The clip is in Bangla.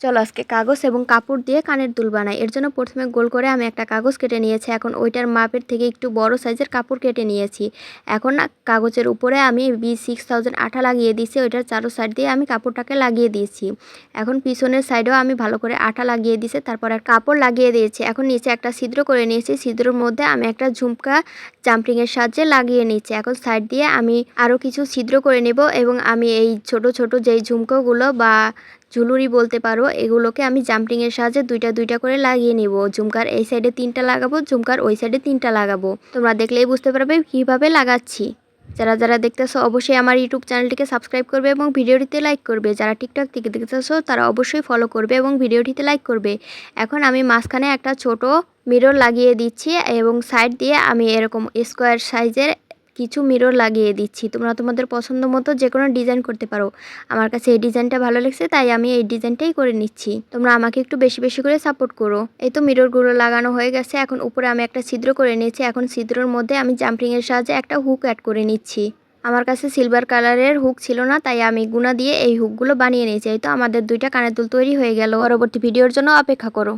চলো আজকে কাগজ এবং কাপড় দিয়ে কানের দুল বানাই। এর জন্য প্রথমে গোল করে আমি একটা কাগজ কেটে নিয়েছি। এখন ওইটার মাপের থেকে একটু বড় সাইজের কাপড় কেটে নিয়েছি। এখন কাগজের উপরে আমি বি সিক্স থাউজেন্ড আঠা লাগিয়ে দিয়েছি। ওইটার চারো সাইড দিয়ে আমি কাপড়টাকে লাগিয়ে দিয়েছি। এখন পিছনের সাইডেও আমি ভালো করে আঠা লাগিয়ে দিয়েছি, তারপর আর কাপড় লাগিয়ে দিয়েছি। এখন নিচে একটা ছিদ্র করে নিয়েছি। ছিদ্রর মধ্যে আমি একটা ঝুমকা জাম্পিংয়ের সাহায্যে লাগিয়ে নিয়েছি। এখন সাইড দিয়ে আমি আরও কিছু ছিদ্র করে নেব এবং আমি এই ছোট ছোট যেই ঝুমকোগুলো বা ঝুলুরি বলতে পারো, এগুলোকে আমি জাম্পিংয়ের সাহায্যে দুইটা দুইটা করে লাগিয়ে নিব। ঝুমকার এই সাইডে তিনটা লাগাবো, ঝুমকার ওই সাইডে তিনটা লাগাবো। তোমরা দেখলেই বুঝতে পারবে কীভাবে লাগাচ্ছি। যারা যারা দেখতেছো, অবশ্যই আমার ইউটিউব চ্যানেলটিকে সাবস্ক্রাইব করবে এবং ভিডিওটিতে লাইক করবে। যারা টিকটক থেকে দেখতেছো, তারা অবশ্যই ফলো করবে এবং ভিডিওটিতে লাইক করবে। এখন আমি মাঝখানে একটা ছোট মিরর লাগিয়ে দিচ্ছি এবং সাইড দিয়ে আমি এরকম স্কোয়ার সাইজের কিছু মিরর লাগিয়ে দিচ্ছি। তোমরা তোমাদের পছন্দ মতো যে কোনো ডিজাইন করতে পারো। আমার কাছে এই ডিজাইনটা ভালো লাগছে, তাই আমি এই ডিজাইনটাই করে নিচ্ছি। তোমরা আমাকে একটু বেশি বেশি করে সাপোর্ট করো। এই তো মিররগুলো লাগানো হয়ে গেছে, এখন উপরে আমি একটা ছিদ্র করে নিয়েছি। এখন ছিদ্রর মধ্যে আমি জাম্পিংয়ের সাহায্যে একটা হুক অ্যাড করে নিচ্ছি। আমার কাছে সিলভার কালারের হুক ছিল না, তাই আমি গুনা দিয়ে এই হুকগুলো বানিয়ে নিয়েছি। এই তো আমাদের দুইটা কানের দুল তৈরি হয়ে গেল। পরবর্তী ভিডিওর জন্য অপেক্ষা করো।